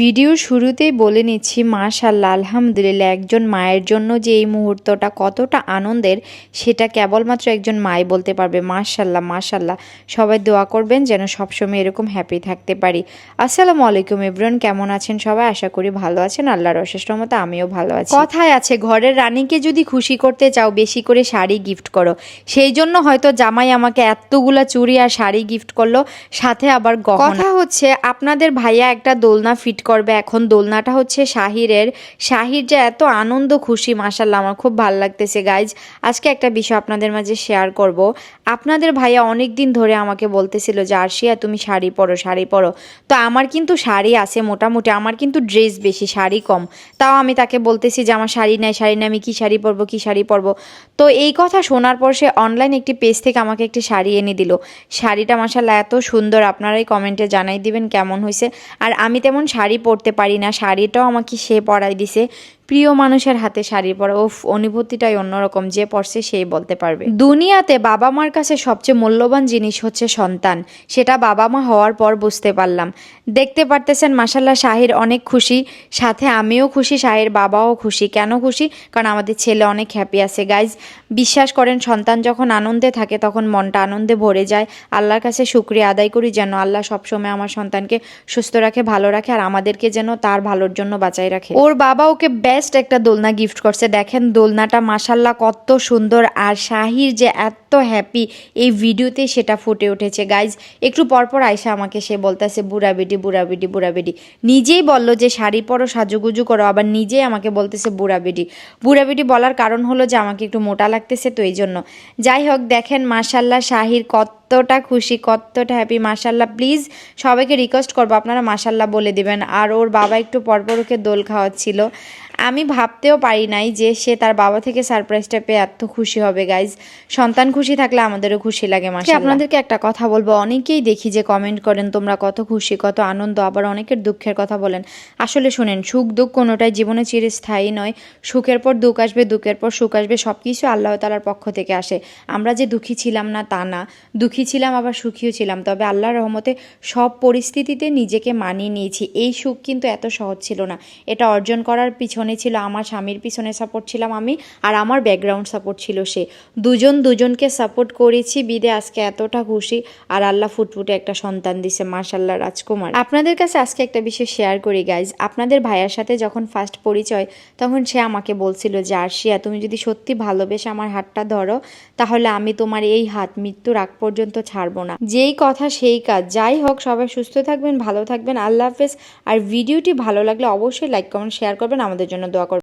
Video শুরুতেই বলে নিচ্ছি মাশাল্লাহ আলহামদুলিল্লাহ, একজন মায়ের জন্য যে এই মুহূর্তটা কতটা আনন্দের, সেটা কেবলমাত্র একজন মাই বলতে পারবে। মাশাল্লাহ মাশাল্লাহ সবাই দোয়া করবেন যেন সবসময় এরকম হ্যাপি থাকতে পারি। আসসালামু আলাইকুম এভরিওয়ান কেমন আছেন সবাই? আশা করি ভালো আছেন, আল্লাহর অশেষ রহমতে আমিও ভালো আছি। কথায় আছে, ঘরের রানীকে যদি খুশি করতে চাও, বেশি করে শাড়ি গিফট করো। সেই জন্য হয়তো জামাই আমাকে এতগুলা চুড়ি আর শাড়ি গিফট করল, সাথে আবার কথা হচ্ছে, আপনাদের ভাইয়া একটা দোলনা ফিট করবে। এখন দোলনাটা হচ্ছে শাহিরের। শাহির যে এত আনন্দ, খুশি মাসাল্লাহ আমার খুব ভালো লাগতেছে গাইজ আজকে একটা বিষয় আপনাদের মাঝে শেয়ার করব। আপনাদের ভাইয়া অনেক দিন ধরে আমাকে বলতেছিল যে, আরশিয়া, তুমি শাড়ি পরো শাড়ি পরো। তো আমার কিন্তু শাড়ি আছে মোটামুটি, আমার কিন্তু ড্রেস বেশি, শাড়ি কম। তাও আমি তাকে বলতেছি যে, আমার শাড়ি নাই শাড়ি নাই, আমি কী শাড়ি পরবো, কী শাড়ি পরবো? তো এই কথা শোনার পর সে অনলাইন একটি পেজ থেকে আমাকে একটি শাড়ি এনে দিল। শাড়িটা মাসাল্লাহ এত সুন্দর। আপনারাই কমেন্টে জানাই দিবেন কেমন হয়েছে আর আমি তেমন শাড়ি পরতে পারি না শাড়িটাও আমাকে সে পরাই দিছে। প্রিয় মানুষের হাতে শাড়ি পরা ওফ অনুভূতিটাই অন্যরকম, যে পড়ছে সেই বলতে পারবে। দুনিয়াতে বাবা মার কাছে সবচেয়ে মূল্যবান জিনিস হচ্ছে সন্তান, সেটা বাবা মা হওয়ার পর বুঝতে পারলাম। দেখতে পারতেছেন মাসাল্লাহ শাহির অনেক খুশি, সাথে আমিও খুশি, শাহির বাবাও খুশি। কেন খুশি? কারণ আমাদের ছেলে অনেক হ্যাপি আছে। গাইজ বিশ্বাস করেন, সন্তান যখন আনন্দে থাকে, তখন মনটা আনন্দে ভরে যায়। আল্লাহর কাছে শুক্রিয়া আদায় করি যেন আল্লাহ সবসময় আমার সন্তানকে সুস্থ রাখে, ভালো রাখে, আর আমাদেরকে যেন তার ভালোর জন্য বাঁচাই রাখে। ওর বাবা ওকে বেস্ট একটা দোলনা গিফট করছে। দেখেন দোলনাটা মাসাল্লাহ কত সুন্দর আর শাহির যে এত হ্যাপি এই ভিডিওতে সেটা ফুটে উঠেছে। গাইজ একটু পরপর আয়সা আমাকে সে বলতেছে, বুড়া বেডি বুড়া বেডি বুড়া বেডি নিজেই বলল যে, শাড়ি পরো, সাজুগুজু করো। আবার নিজেই আমাকে বলতেছে, বুড়া বেডি বুড়া বেডি বলার কারণ হলো যে, আমাকে একটু মোটা লাগতেছে, তো এই জন্য যাই হোক, দেখেন মাসাল্লাহ শাহির কত কতটা খুশি কতটা হ্যাপি মাসাল্লাহ প্লিজ সবাইকে রিকোয়েস্ট করব আপনারা মাসাল্লাহ বলে দিবেন। আর ওর বাবা একটু পরপর ওকে দোল খাওয়াচ্ছিল। আমি ভাবতেও পারি নাই যে সে তার বাবা থেকে সারপ্রাইজটা পেয়ে এত খুশি হবে গাইজ সন্তান খুশি থাকলে আমাদেরও খুশি লাগে মাসে আপনাদেরকে একটা কথা বলব? অনেকেই দেখি যে কমেন্ট করেন তোমরা কত খুশি কত আনন্দ। আবার অনেকের দুঃখের কথা বলেন। আসলে শোনেন সুখ দুঃখ কোনোটাই জীবনে চিরস্থায়ী নয়। সুখের পর দুঃখ আসবে দুঃখের পর সুখ আসবে সব কিছু আল্লাহ তালার পক্ষ থেকে আসে। আমরা যে দুঃখী ছিলাম না তা না। দুঃখী ছিলাম, আবার সুখীও ছিলাম। তবে আল্লাহর রহমতে সব পরিস্থিতিতে নিজেকে মানিয়ে নিয়েছি। এই সুখ কিন্তু এত সহজ ছিল না। এটা অর্জন করার পিছনে ছিল আমার স্বামীর পিছনে সাপোর্ট ছিলাম আমি আর আমার ব্যাকগ্রাউন্ড সাপোর্ট ছিল সে। দুজন দুজনকে সাপোর্ট করেছি, বিদে আজকে এতটা খুশি আর আল্লাহ ফুটফুটে একটা সন্তান দিছে মার্শাল্লাহ রাজকুমার। আপনাদের কাছে আজকে একটা বিষয় শেয়ার করি গাইজ আপনাদের ভাইয়ার সাথে যখন ফার্স্ট পরিচয়, তখন সে আমাকে বলছিল যে, আরশিয়া, তুমি যদি সত্যি ভালোবেসে আমার হাতটা ধরো, তাহলে আমি তোমার এই হাত মৃত্যুর আগ পর্যন্ত ছাড়বো না। যেই কথা সেই কাজ। যাই হোক, সবাই সুস্থ থাকবেন, ভালো থাকবেন। আল্লাহ হাফেজ। আর ভিডিওটি ভালো লাগলে অবশ্যই লাইক কমেন্ট শেয়ার করবেন। আমাদের জন্য দোয়া করবেন।